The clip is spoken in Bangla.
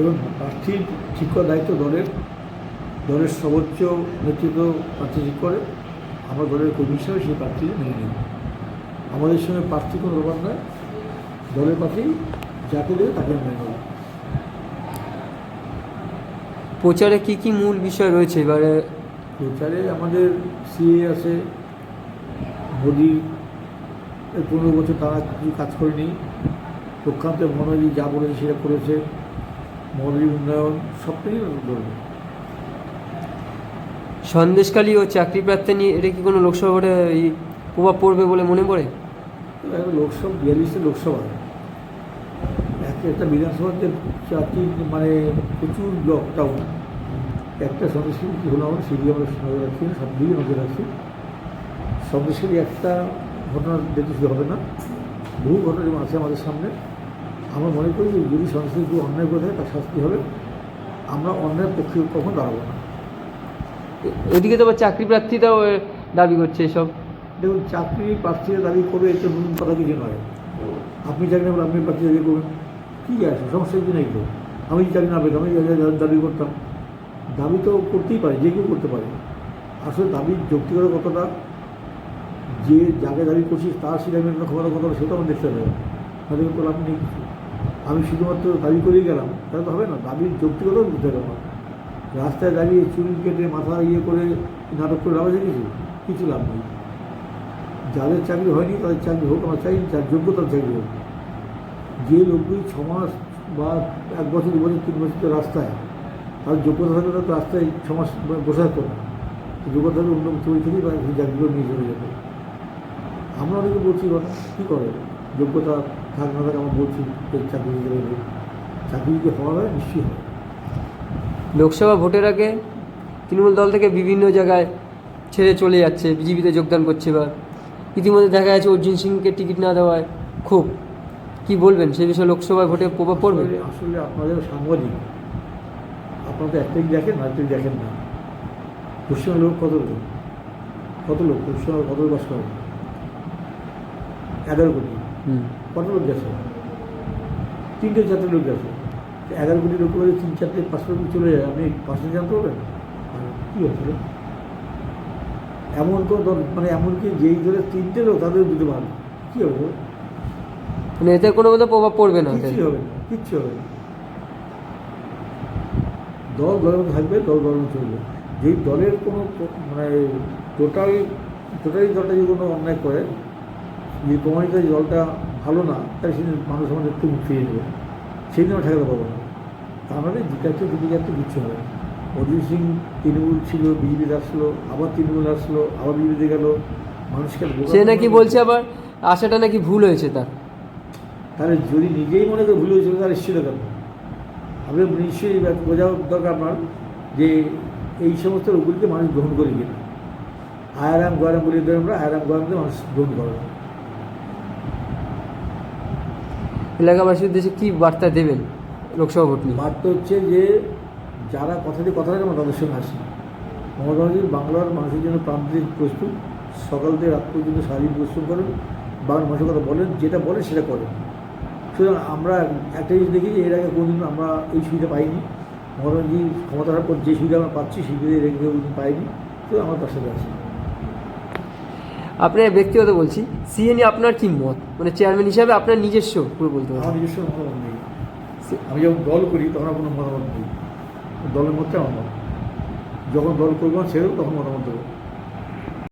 এবং প্রার্থীর ঠিক করার দায়িত্ব দলের দলের সর্বোচ্চ নেতৃত্ব প্রার্থী ঠিক করে আমরা দলের কর্মী হিসাবে সেই প্রার্থী মেনে নেব। আমাদের সঙ্গে প্রার্থী কোনো ব্যাপার নয় দলের প্রার্থী যাকে দেবে তাকে মেনে নেব। প্রচারে কি কি মূল বিষয় রয়েছে এবারে? প্রচারে আমাদের সিএ আছে মোদি পনেরো বছর তারা কিছু কাজ করেনি। প্রক্ষান্ত মনোজি যা বলেছে সেটা করেছে। মৌলিক উন্নয়ন সবটাই বলব। সন্দেশকালী ও চাকরি প্রার্থী নিয়ে এটা কি কোনো লোকসভা ভোটে এই প্রভাব পড়বে বলে মনে পড়ে? লোকসভা বিয়াল্লিশটা লোকসভা। এক একটা বিধানসভাতে চারটি মানে প্রচুর ব্লক টাউন একটা সন্দেশকারী কী হলো আমরা সেদিকে আমরা নজর রাখছি সব দিকে নজর রাখছি। সন্দেশকারী একটা ঘটনা দেখতে হবে না বহু ঘটনা যেমন আছে আমাদের সামনে আমরা মনে করি যে যদি কেউ অন্যায় করে তার শাস্তি হবে। আমরা অন্যায়ের পক্ষে কখন দাঁড়াবো না। ওদিকে তো আবার চাকরি প্রার্থীরাও দাবি করছে এসব। দেখুন চাকরি প্রার্থীরা দাবি করবে এটা নতুন কথা কিছু নয়। আপনি চাকরি না আপনি প্রার্থী দাবি করবেন। কী আছে? সমস্যা কিছু নেই তো? আমি চাকরি না পেতাম আমি দাবি করতাম। দাবি তো করতেই পারে যে কেউ করতে পারে। আসলে দাবির যৌক্তিকতা কতটা? যে যাকে দাবি করছিস তার সেটা কতটা সেটা আমার দেখতে হবে দাবি করলে আমি কিছু শুধুমাত্র দাবি করেই গেলাম। তাহলে তো হবে না, দাবির যৌক্তিকতাও বুঝতে হবে রাস্তায় দাঁড়িয়ে চুল কেটে মাথা ইয়ে করে নাটক করে লাভ আছে কিছু? কিছু লাভ নেই। যাদের চাকরি হয়নি, তাদের চাকরি হোক, আমরা চাই, যার যোগ্যতার চাকরি হোক। যে লোকগুলি ছ মাস বা এক বছর, দু বছর, তিন বছর রাস্তায়, তার যোগ্যতা থাকলে তো রাস্তায় ছ মাস বসে থাকতো না। যোগ্যতা থাকলে অন্য তৈরি থেকেই চাকরিগুলো নিয়ে চলে যেত। আমরা অনেকে বলছি কথা কী করে? যোগ্যতা থাক না থাকে আমরা বলছি চাকরি দিতে হবে চাকরি যদি হওয়া হয় নিশ্চয়ই হয় লোকসভা ভোটের আগে তৃণমূল দল থেকে বিভিন্ন জায়গায় ছেড়ে চলে যাচ্ছে বিজেপিতে যোগদান করছে এবার। ইতিমধ্যে দেখা যাচ্ছে অর্জুন সিংকে টিকিট না দেওয়ায় খুব কি বলবেন? সেই বিষয়ে লোকসভায় ভোটে প্রভাব পড়বে? আসলে- আপনাদের সাংবাদিক আপনারা তো একটাই দেখেন আরেকটাই দেখেন না। পশ্চিমের লোক কত লোক? কত লোক? পশ্চিমবঙ্গে কত বাস করে? এগারো কোটি। হুম। কত লোক গেছে? তিনটে চারটে লোক গেছে। এগারো কোটি লোক করে তিন চারটে পাঁচটা লোক চলে যায়। আপনি পাঁচটা জানতে পারবেন কী হচ্ছিল এমন কোনো দল মানে এমনকি যেই দলের তিনটে লোক তাদের দুটো ভালো কী হবে? মানে এতে কোনো মতো প্রভাব পড়বে না কিচ্ছু হবে না কিচ্ছু হবে না। দল দলের থাকবে দল দলের চলবে। যেই দলের কোনো মানে টোটাল টোটালি দলটা যদি কোনো অন্যায় করে যে প্রমাণিত যে দলটা ভালো না তাই সেদিন মানুষ আমাদের একটু মুখ ফিরিয়ে দেবে সেই দিন আমরা ঠেকাতে পারব না। মানে জিজ্ঞাসা দুটি যাতে কিচ্ছু হবে অরিজিৎ সিং তৃণমূল ছিল বিজেপিতে আসলো আবার তৃণমূল আসলো আবার বিজেপিতে গেল। মানুষকে সে নাকি বলছে আবার আশাটা নাকি ভুল হয়েছে তার। তাহলে যদি নিজেই মনে করে ভুল হয়েছিল তাহলে নিশ্চিত কেন আপনি নিশ্চয়ই বোঝা দরকার আপনার যে এই সমস্ত রোগগুলিকে মানুষ গ্রহণ করে কিনা। আয়ারাম গরম বলে আমরা আয়ারাম গরমকে মানুষ গ্রহণ করে না। এলাকাবাসীর উদ্দেশ্যে কি বার্তা দেবেন লোকসভা ভোট নিয়ে? বার্তা হচ্ছে যে, যারা কথা দিয়ে কথা আমরা তাদের সঙ্গে আসি মমতা ব্যানার্জি বাংলার মানুষের জন্য প্রান্তিক প্রস্তুত। সকাল থেকে রাত পর্যন্ত শারীরিক পরিশ্রম করেন। বাংলার মানুষের কথা বলেন, যেটা বলেন সেটা করেন। সুতরাং আমরা একটা জিনিস দেখি যে, এর আগে কোনোদিন আমরা এই সুবিধা পাইনি। মমতা ব্যানার্জি ক্ষমতা হওয়ার পর যে সুবিধা আমরা পাচ্ছি, সেই সুবিধা এর আগে কোনোদিন পাইনি। তো আমরা সাথে আছি। আপনার ব্যক্তিগত বলছি সিএ নিয়ে আপনার কি মত? মানে চেয়ারম্যান হিসাবে আপনার নিজস্ব পুরো বলতে আমার পারবেন নিজস্ব মতামত নেই। আমি যখন দল করি তখন আমার কোনো মতামত নেই। দলের মধ্যে আমার মত। যখন দল করব সেও তখন মতামত দেবো।